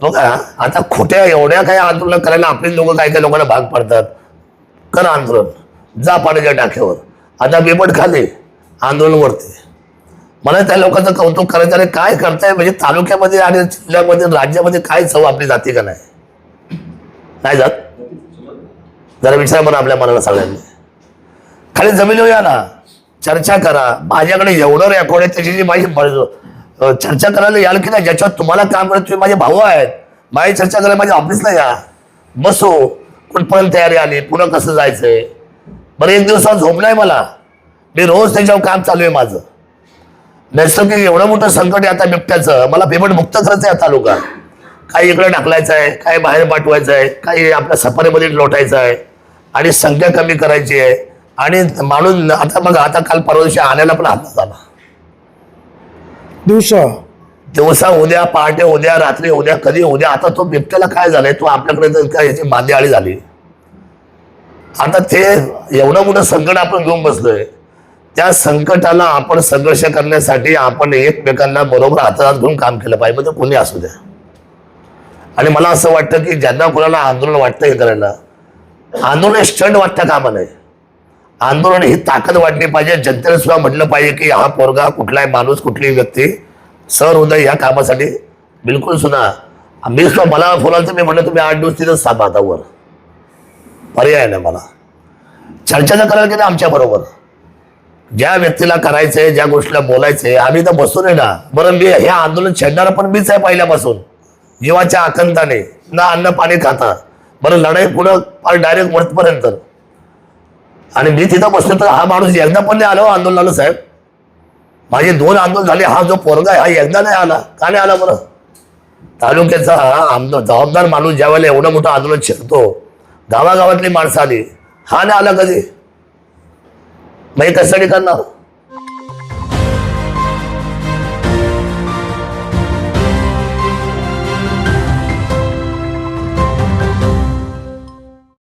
बघा आता खोट्या एवढ्या काही आंदोलन करायला आपली लोक काही काही लोकांना भाग पडतात? कर आंदोलन. जा पाण्याच्या टाक्यावर. आता बेपट खाली. आंदोलनवरती मला त्या लोकांचं कौतुक करायचं आणि काय करताय? म्हणजे तालुक्यामध्ये आणि जिल्ह्यामध्ये राज्यामध्ये काय चव आपली जाते का नाही? नाही जात? जरा विचार बरं आपल्या मनाला सगळ्यांनी. खाली जमिनीवर या ना. चर्चा करा. माझ्याकडे एवढं रेकॉर्ड आहे त्याची जी माझी चर्चा करायला याल की नाही? ज्याच्यावर तुम्हाला काम करत तुम्ही माझे भाऊ आहेत. माझी चर्चा करायला माझ्या ऑफिसला या बसो. कुठपर्यंत तयारी आली? पुन्हा कसं जायचंय? बरं एक दिवसात झोप नाही मला. मी रोज त्याच्यावर काम चालू आहे माझं. नैसर्गिक एवढं मोठं संकट आहे आता बिबट्याचं. मला पेमेंट मुक्त करायचं आहे आता तालुका काही इकडे टाकलायचं आहे काही बाहेर पाठवायचं आहे काही आपल्या सफारीमध्ये लोटायचं आहे. आणि संख्या कमी करायची आहे. आणि माणूस आता मग आता काल परवा दिवशी आणायला पण हात झाला दिवसा. दिवसा उद्या पहाटे उद्या रात्री उद्या कधी उद्या. आता तो बिबट्याला काय झालंय? तो आपल्याकडे तर काय याची मांदी आळी झाली. आता ते एवढं मोठं संकट आपण घेऊन बसलोय. त्या संकटाला आपण संघर्ष करण्यासाठी आपण एकमेकांना बरोबर हातात घेऊन काम केलं पाहिजे. तर कोणी असू द्या. आणि मला असं वाटतं की ज्यांना कोणाला आंदोलन वाटतं हे करायला आंदोलन स्टंट वाटतं कामा नये आंदोलन ही ताकद वाटली पाहिजे. जनतेने सुद्धा म्हटलं पाहिजे की हा पोरगा कुठलाही माणूस कुठलीही व्यक्ती? सर उदय या कामासाठी बिलकुल सुद्धा. मी सुद्धा मला फोन मी म्हटलं तुम्ही आठ दिवस तिथंच थांबा आता वर. पर्याय नाही मला. चर्चा तर करायला की आमच्या बरोबर. ज्या व्यक्तीला करायचंय ज्या गोष्टीला बोलायचंय आम्ही तर बसून आहे ना. बरं मी हे आंदोलन छेडणारा पण मीच आहे पहिल्यापासून. जीवाच्या आकंताने. ना अन्न पाणी खाता. बरं लढाई पुढं फार डायरेक्ट वरपर्यंत आणि मी तिथं बसलो तर हा माणूस एकदा पण नाही आला हो आंदोलनाला साहेब. माझे दोन आंदोलन झाले हा जो पोरगा आहे हा एकदा नाही आला. का नाही आला बरं? तालुक्याचा हा आमदार जबाबदार माणूस ज्या वेळेला एवढं मोठं आंदोलन शिकतो गावागावातली माणसं आली. हा नाही आला कधी? मग कसं कशासाठी करणार